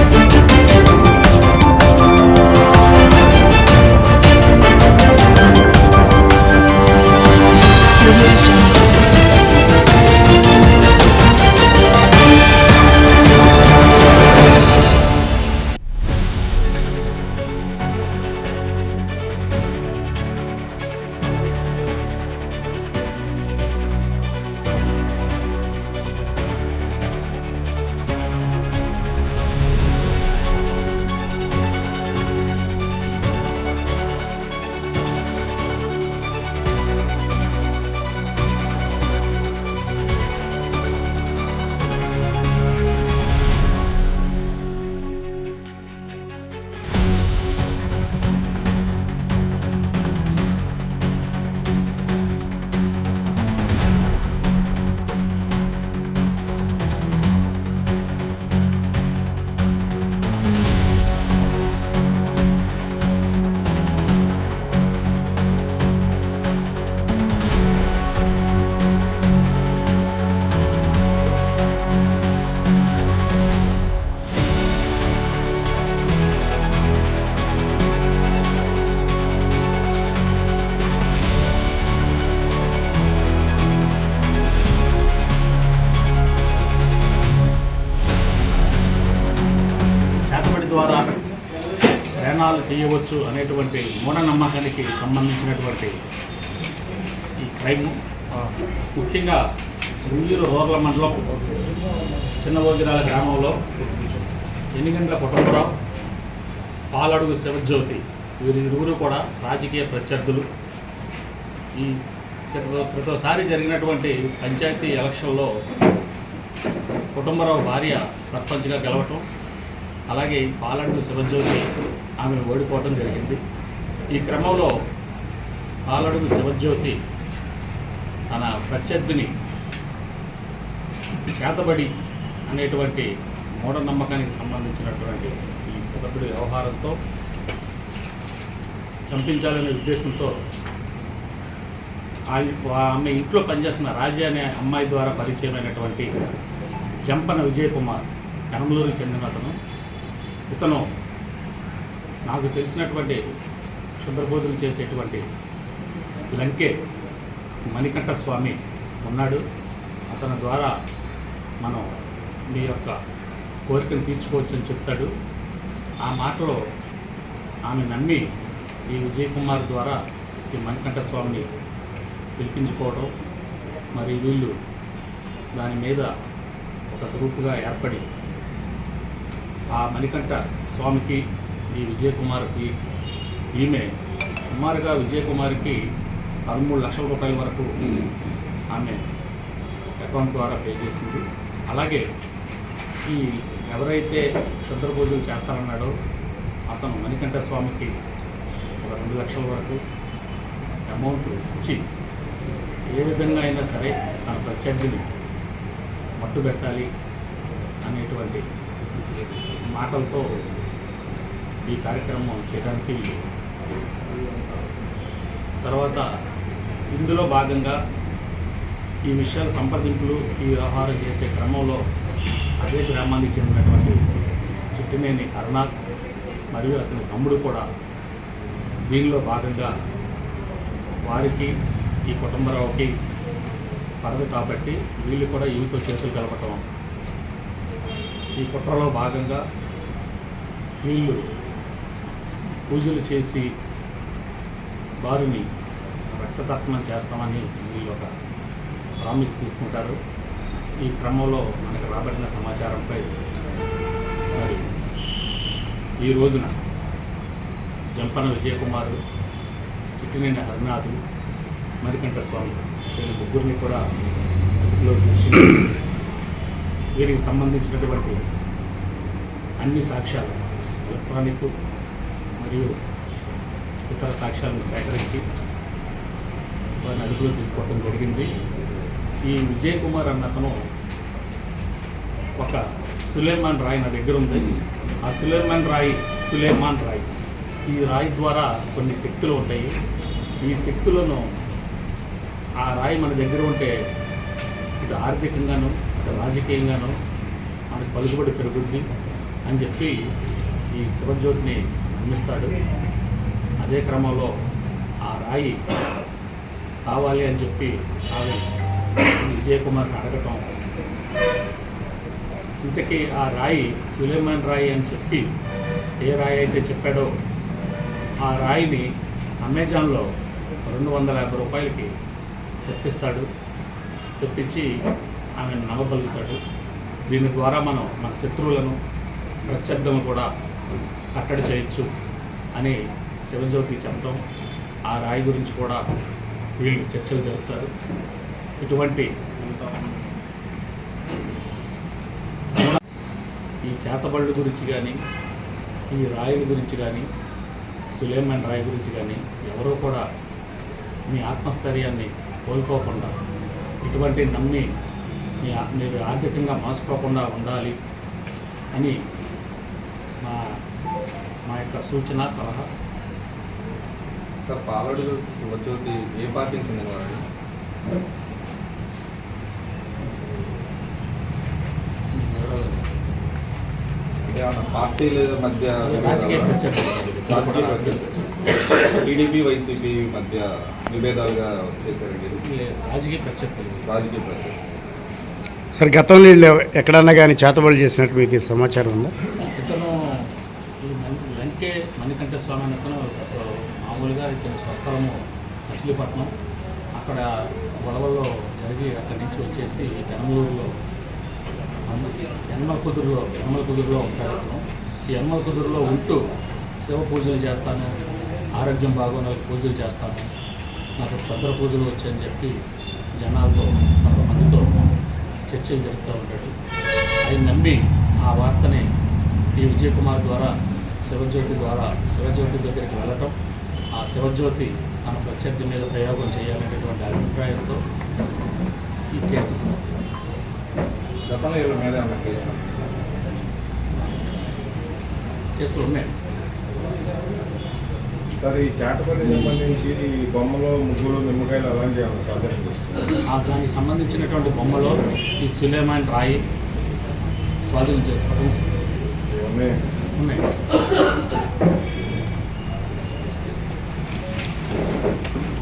చేతబడి ప్రయాణాలు చేయవచ్చు అనేటువంటి మూఢనమ్మకానికి సంబంధించినటువంటి ఈ క్రైమ్ ముఖ్యంగా రుయ్యూరు రోర్ల మండలం చిన్నభోజనాల గ్రామంలో ఎన్నిగంటల కుటుంబరావు పాలడుగు శివజ్యోతి వీరిరువురు కూడా రాజకీయ ప్రత్యర్థులు. ఈ క్రిత- క్రితసారి జరిగినటువంటి పంచాయతీ ఎలక్షన్లో కుటుంబరావు భార్య సర్పంచ్గా గెలవటం అలాగే పాలడుగు శివజ్యోతి ఆమెను ఓడిపోవటం జరిగింది. ఈ క్రమంలో పాలడుగు శివజ్యోతి తన ప్రత్యర్థిని చేతబడి అనేటువంటి మూఢనమ్మకానికి సంబంధించినటువంటి ఈ పెదపుడి వ్యవహారంతో చంపించాలనే ఉద్దేశంతో ఆ- ఆమె ఇంట్లో పనిచేస్తున్న రాజీ అనే అమ్మాయి ద్వారా పరిచయమైనటువంటి జంపన విజయ్ కుమార్ కనమలూరుకి చెందిన అతను. ఇతను నాకు తెలిసినటువంటి శుద్రబోధులు చేసేటువంటి లంకే మణికంఠ స్వామి ఉన్నాడు. అతని ద్వారా మనం మీ యొక్క కోరికను తీర్చుకోవచ్చు అని చెప్తాడు. ఆ మాటలో ఆమె నమ్మి ఈ విజయ్ కుమార్ ద్వారా ఈ మణికంఠ స్వామిని పిలిపించుకోవడం మరి వీళ్ళు దాని మీద ఒక గ్రూపుగా ఏర్పడి ఆ మణికంఠ స్వామికి ఈ విజయకుమార్కి ఈమె సుమారుగా విజయకుమార్కి పదమూడు లక్షల రూపాయల వరకు ఆమె అకౌంట్ ద్వారా పే చేసింది. అలాగే ఈ ఎవరైతే క్షుద్ర పూజలు చేస్తారన్నాడో అతను మణికంఠ స్వామికి ఒక రెండు లక్షల వరకు అమౌంట్ ఇచ్చి ఏ విధంగా అయినా సరే తన ప్రత్యర్థిని మట్టు పెట్టాలి అనేటువంటి మాటలతో ఈ కార్యక్రమం చేయడానికి తర్వాత ఇందులో భాగంగా ఈ విషయాలు సంప్రదింపులు ఈ వ్యవహారం చేసే క్రమంలో అదే గ్రామానికి చెందినటువంటి చిట్టినేని అరుణాథ్ మరియు అతని తమ్ముడు కూడా దీనిలో భాగంగా వారికి ఈ కుటుంబరావుకి పడదు కాబట్టి వీళ్ళు కూడా ఈవితో చేతులు కలపటం. ఈ కుట్రలో భాగంగా వీళ్ళు పూజలు చేసి వారిని రక్తతర్పణం చేస్తామని వీళ్ళు ఒక ప్రామిస్ తీసుకుంటారు. ఈ క్రమంలో మనకు రాబడిన సమాచారంపై మరి ఈ రోజున జంపన విజయకుమారు చిట్టినేని హరినాథు మరికంఠ స్వామి వీళ్ళ ముగ్గురిని కూడా అదుపులో తీసుకుని వీరికి సంబంధించినటువంటి అన్ని సాక్ష్యాలు ఎలక్ట్రానిక్ మరియు ఇతర సాక్ష్యాలను సేకరించి వారిని అదుపులో తీసుకోవడం జరిగింది. ఈ విజయ్ కుమార్ అన్న అతను ఒక సులేమాన్ రాయి నా దగ్గర ఉంది. ఆ సులేమాన్ రాయి సులేమాన్ రాయి ఈ రాయి ద్వారా కొన్ని శక్తులు ఉంటాయి. ఈ శక్తులను ఆ రాయి మన దగ్గర ఉంటే ఇటు ఆర్థికంగాను అటు రాజకీయంగాను మనకు పలుకుబడి పెరుగుద్ది అని చెప్పి ఈ అందిస్తాడు అదే క్రమంలో ఆ రాయి కావాలి అని చెప్పి ఆమె విజయకుమార్ని అడగటం. ఇంతకీ ఆ రాయి సులేమాన్ రాయి అని చెప్పి ఏ రాయి అయితే చెప్పాడో ఆ రాయిని అమెజాన్లో రెండు వందల యాభై రూపాయలకి తెప్పిస్తాడు. తెప్పించి ఆమెను నమ్మగలుగుతాడు. దీని ద్వారా మనం మన శత్రువులను ప్రత్యర్థులను కూడా కట్టడి చేయొచ్చు అని శివజ్యోతికి చెప్పడం ఆ రాయి గురించి కూడా వీళ్ళు చర్చలు జరుపుతారు. ఇటువంటి ఈ చేతబళ్ళు గురించి కానీ ఈ రాయుల గురించి కానీ సులేమాన్ రాయి గురించి కానీ ఎవరూ కూడా మీ ఆత్మస్థైర్యాన్ని కోల్పోకుండా ఇటువంటి నమ్మి మీ మీరు ఆర్థికంగా మోసపోకుండా ఉండాలి అని మా మా యొక్క సూచన సలహా. సార్ పాలడు శివజ్యోతి ఏ పార్టీకి చెందిన వారు పార్టీల మధ్య. టీడీపీ వైసీపీ మధ్య విభేదాలుగా. లే- రాజకీయ ప్రత్యర్థులు రాజకీయ ప్రత్యర్థులు సార్ గతంలో ఎక్కడన్నా కానీ చేతబడి చేసినట్టు మీకు సమాచారం ఉందా ఇతను ఈ మన్- లంకే మణికంఠ స్వామి అనే అతను ఆ, మామూలుగా ఇతను స్వస్థలము మచిలీపట్నం అక్కడ గొడవల్లో జరిగి అక్కడి నుంచి వచ్చేసి బెంగళూరులో ఎనమల కుదురులో ఎనమల కుదురులో ఉంటారు ఈ ఎనమల కుదురులో ఉంటూ శివ పూజలు చేస్తాను. ఆరోగ్యం బాగోనాలకు పూజలు చేస్తాను. నాకు చంద్ర పూజలు వచ్చాయని చెప్పి జనాలతో కొంతమందితో చర్చలు జరుపుతూ ఉంటాడు. ఆయన నమ్మి ఆ వార్తని ఈ విజయ్ కుమార్ ద్వారా శివజ్యోతి ద్వారా శివజ్యోతి దగ్గరికి వెళ్ళటం ఆ శివజ్యోతి తన ప్రత్యర్థి మీద ప్రయోగం చేయాలనేటువంటి అభిప్రాయంతో ఈ కేసు. గతంలో వీళ్ళ మీద ఏమన్నా కేసు కేసులు ఉన్నాయి. సార్ ఈ చేతపల్లి సంబంధించి ఈ బొమ్మలో ముగ్గులు నిమ్మకాయలు ఆ దానికి సంబంధించినటువంటి బొమ్మలో ఈ సులేమాన్ రాయి స్వాధీనం చేసుకోవడం ఉన్నాయి. Thank you.